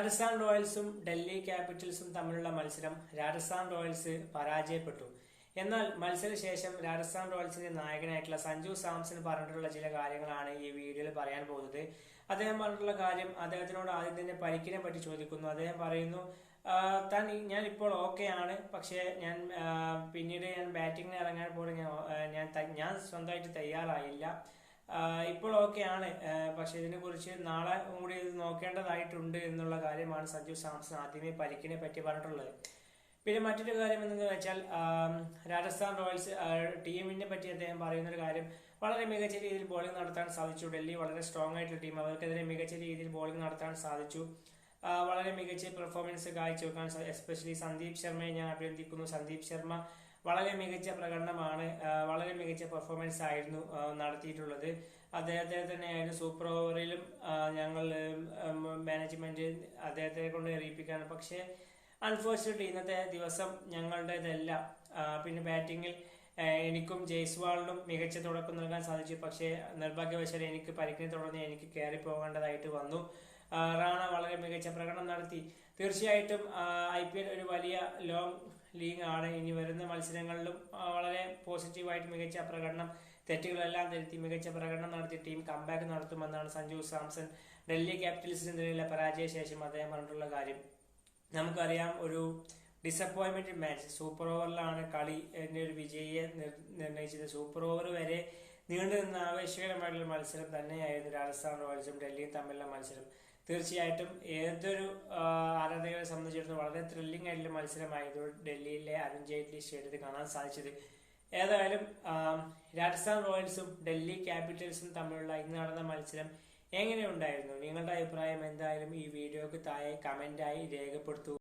രാജസ്ഥാൻ റോയൽസും ഡൽഹി ക്യാപിറ്റൽസും തമ്മിലുള്ള മത്സരം രാജസ്ഥാൻ റോയൽസ് പരാജയപ്പെട്ടു. എന്നാൽ മത്സരശേഷം രാജസ്ഥാൻ റോയൽസിന്റെ നായകനായിട്ടുള്ള സഞ്ജു സാംസൺ പറഞ്ഞിട്ടുള്ള ചില കാര്യങ്ങളാണ് ഈ വീഡിയോയിൽ പറയാൻ പോകുന്നത്. അദ്ദേഹം പറഞ്ഞിട്ടുള്ള കാര്യം അദ്ദേഹത്തിനോട് ആദ്യം തന്നെ പരിക്കിനെ പറ്റി ചോദിക്കുന്നു. അദ്ദേഹം പറയുന്നു താൻ ഞാൻ ഇപ്പോൾ ഓക്കെ ആണ്. പക്ഷേ ഞാൻ പിന്നീട് ഞാൻ ബാറ്റിങ്ങിന് ഇറങ്ങാൻ പോലും ഞാൻ ഞാൻ സ്വന്തമായിട്ട് തയ്യാറായില്ല. ഇപ്പോൾ ഓക്കെയാണ് പക്ഷെ ഇതിനെ കുറിച്ച് നാളെ കൂടി ഇത് നോക്കേണ്ടതായിട്ടുണ്ട് എന്നുള്ള കാര്യമാണ് സഞ്ജു സാംസൺ ആദ്യമേ പരിക്കിനെ പറ്റി പറഞ്ഞിട്ടുള്ളത്. പിന്നെ മറ്റൊരു കാര്യം എന്തെന്ന് വെച്ചാൽ രാജസ്ഥാൻ റോയൽസ് ടീമിനെ പറ്റി അദ്ദേഹം പറയുന്നൊരു കാര്യം വളരെ മികച്ച രീതിയിൽ ബോളിംഗ് നടത്താൻ സാധിച്ചു. ഡൽഹി വളരെ സ്ട്രോങ് ആയിട്ടുള്ള ടീം അവർക്കെതിരെ മികച്ച രീതിയിൽ ബോളിംഗ് നടത്താൻ സാധിച്ചു. വളരെ മികച്ച പെർഫോമൻസ് കാഴ്ചവെക്കാൻ എസ്പെഷ്യലി സന്ദീപ് ശർമ്മയെ ഞാൻ അഭിനന്ദിക്കുന്നു. സന്ദീപ് ശർമ്മ വളരെ മികച്ച പ്രകടനമാണ് വളരെ മികച്ച പെർഫോമൻസ് ആയിരുന്നു നടത്തിയിട്ടുള്ളത്. അദ്ദേഹത്തെ തന്നെയായിരുന്നു സൂപ്പർ ഓവറിലും ഞങ്ങൾ മാനേജ്മെന്റ് അദ്ദേഹത്തെ കൊണ്ട് എറിയിപ്പിക്കാണ്. പക്ഷേ അൺഫോർച്ചുനേറ്റ്ലി ഇന്നത്തെ ദിവസം ഞങ്ങളുടേതല്ല പിന്നെ ബാറ്റിങ്ങിൽ എനിക്കും ജയ്സ്വാളിനും മികച്ച തുടക്കം നൽകാൻ സാധിച്ചു. പക്ഷേ നിർഭാഗ്യവശാൽ എനിക്ക് പരിക്കിനെ തുടർന്ന് എനിക്ക് കയറി പോകേണ്ടതായിട്ട് വന്നു റാണ വളരെ മികച്ച പ്രകടനം നടത്തി. തീർച്ചയായിട്ടും ഐ ഒരു വലിയ ലോങ് ലീഗ് ആണ് ഇനി വരുന്ന മത്സരങ്ങളിലും വളരെ പോസിറ്റീവായിട്ട് മികച്ച പ്രകടനം തെറ്റുകളെല്ലാം തിരുത്തി മികച്ച പ്രകടനം നടത്തി ടീം കംബാക്ക് നടത്തുമെന്നാണ് സഞ്ജു സാംസൺ ഡൽഹി ക്യാപിറ്റൽസിനെതിരെയുള്ള പരാജയ ശേഷം അദ്ദേഹം പറഞ്ഞിട്ടുള്ള കാര്യം. നമുക്കറിയാം ഒരു ഡിസപ്പോയിൻമെന്റ് മാച്ച് സൂപ്പർ ഓവറിലാണ് കളി എന്റെ ഒരു വിജയിയെ നിർണയിച്ചത് സൂപ്പർ ഓവർ വരെ നീണ്ടു നിന്ന ആവേശകരമായിട്ടുള്ള മത്സരം തന്നെയായിരുന്നു രാജസ്ഥാൻ റോയൽസും ഡൽഹിയും തമ്മിലുള്ള മത്സരം. തീർച്ചയായിട്ടും ഏതൊരു ആരാധകരെ സംബന്ധിച്ചിടത്തോളം വളരെ ത്രില്ലിംഗ് ആയിട്ടുള്ള മത്സരമായിരുന്നു ഡൽഹിയിലെ അരുൺ ജെയ്റ്റ്ലി സ്റ്റേഡിയത്തിൽ കാണാൻ സാധിച്ചത്. ഏതായാലും രാജസ്ഥാൻ റോയൽസും ഡൽഹി ക്യാപിറ്റൽസും തമ്മിലുള്ള ഇന്ന് നടന്ന മത്സരം എങ്ങനെയുണ്ടായിരുന്നു? നിങ്ങളുടെ അഭിപ്രായം എന്തായാലും ഈ വീഡിയോക്ക് താഴെ കമന്റായി രേഖപ്പെടുത്തൂ.